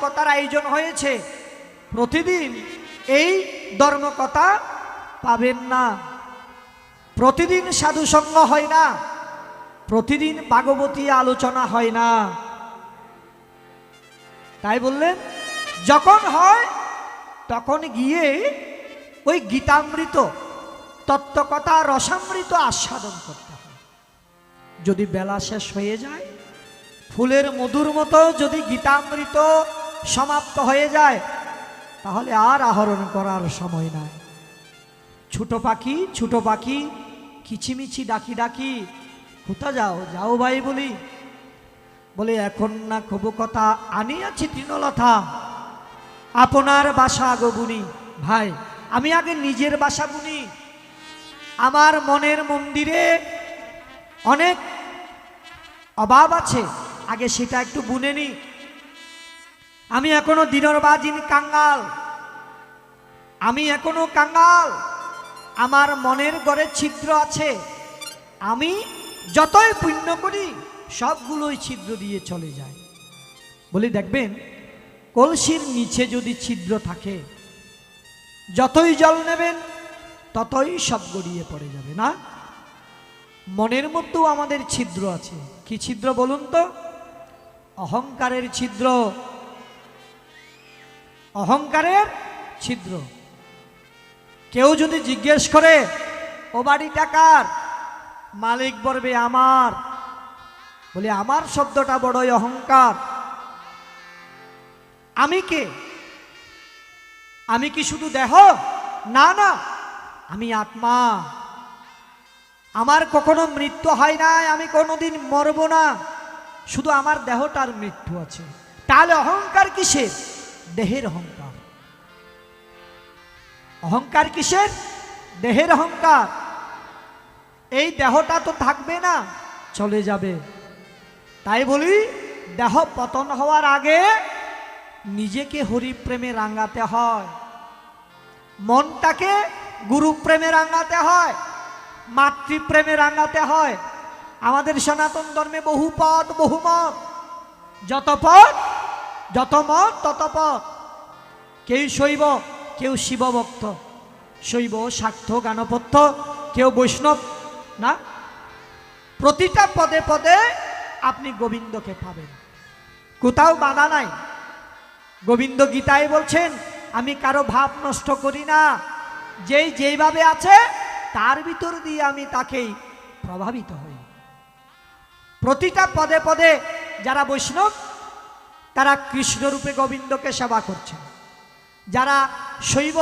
ধর্মকথার আয়োজন হয়েছে। প্রতিদিন এই ধর্মকথা পাবেন না। প্রতিদিন সাধুসঙ্গ হয় না। প্রতিদিন ভাগবতী আলোচনা হয় না। তাই বললেন, যখন হয়, তখন গিয়ে ওই গীতামৃত, তত্ত্বকথা, রসামৃত আস্বাদন করতে হয়। যদি বেলা শেষ হয়ে যায়, ফুলের মধুর মতো যদি গীতামৃত সমাপ্ত হয়ে যায়, তাহলে আর আহরণ করার সময় নাই। ছোট পাখি ছোট পাখি, কিচিমিচি ডাকি ডাকি, কোথা যাও যাও ভাই বলি। বলে, এখন না খুব কথা আনিয়াছি তৃণলতা। আপনার বাসা গো বুনি, ভাই, আমি আগে নিজের বাসা বুনি। আমার মনের মন্দিরে অনেক অভাব আছে, আগে সেটা একটু বুনে নি। আমি এখনও দিনের বাজিন কাঙ্গাল। আমি এখনও কাঙ্গাল। আমার মনের গড়ে ছিদ্র আছে। আমি যতই পুণ্য করি, সবগুলোই ছিদ্র দিয়ে চলে যায়। বলি, দেখবেন, কলসির নিচে যদি ছিদ্র থাকে, যতই জল নেবেন, ততই সব গড়িয়ে পড়ে যাবে, না? মনের মধ্যেও আমাদের ছিদ্র আছে। কি ছিদ্র বলুন তো? অহংকারের ছিদ্র। অহংকারের ছিদ্র। কেউ যদি জিজ্ঞেস করে, ও বাড়ি টাকার? মালিক বলবে, আমার। বলে, আমার শব্দটা বড়ই অহংকার। আমি কে? আমি কি শুধু দেহ? না না, আমি আত্মা। আমার কখনো মৃত্যু হয় নাই, আমি কোনোদিন মরব না। শুধু আমার দেহটার মৃত্যু আছে। তাহলে অহংকার কিসের? দেহের অহংকার। অহংকার কিসের? দেহের অহংকার। এই দেহটা তো থাকবে না, চলে যাবে। তাই বলি, দেহ পতন হওয়ার আগে নিজেকে হরিপ্রেমে রাঙাতে হয়। মনটাকে গুরুপ্রেমে রাঙাতে হয়, মাতৃপ্রেমে রাঙাতে হয়। আমাদের সনাতন ধর্মে বহু পদ, বহু মত। যত পদ যত মত তত পদ কেউ শৈব, কেউ শিবভক্ত। শৈব শাক্ত গানপত্য কেউ বৈষ্ণব, না? প্রতিটা পদে পদে আপনি গোবিন্দকে পাবেন। কোথাও বাধা নাই। গোবিন্দ গীতায় বলছেন, আমি কারও ভাব নষ্ট করি না। যেই যেইভাবে আছে, তার ভিতর দিয়ে আমি তাকেই প্রভাবিত হই। প্রতিটা পদে পদে যারা বৈষ্ণব তারা কৃষ্ণরূপে গোবিন্দকে সেবা করছেন যারা শৈব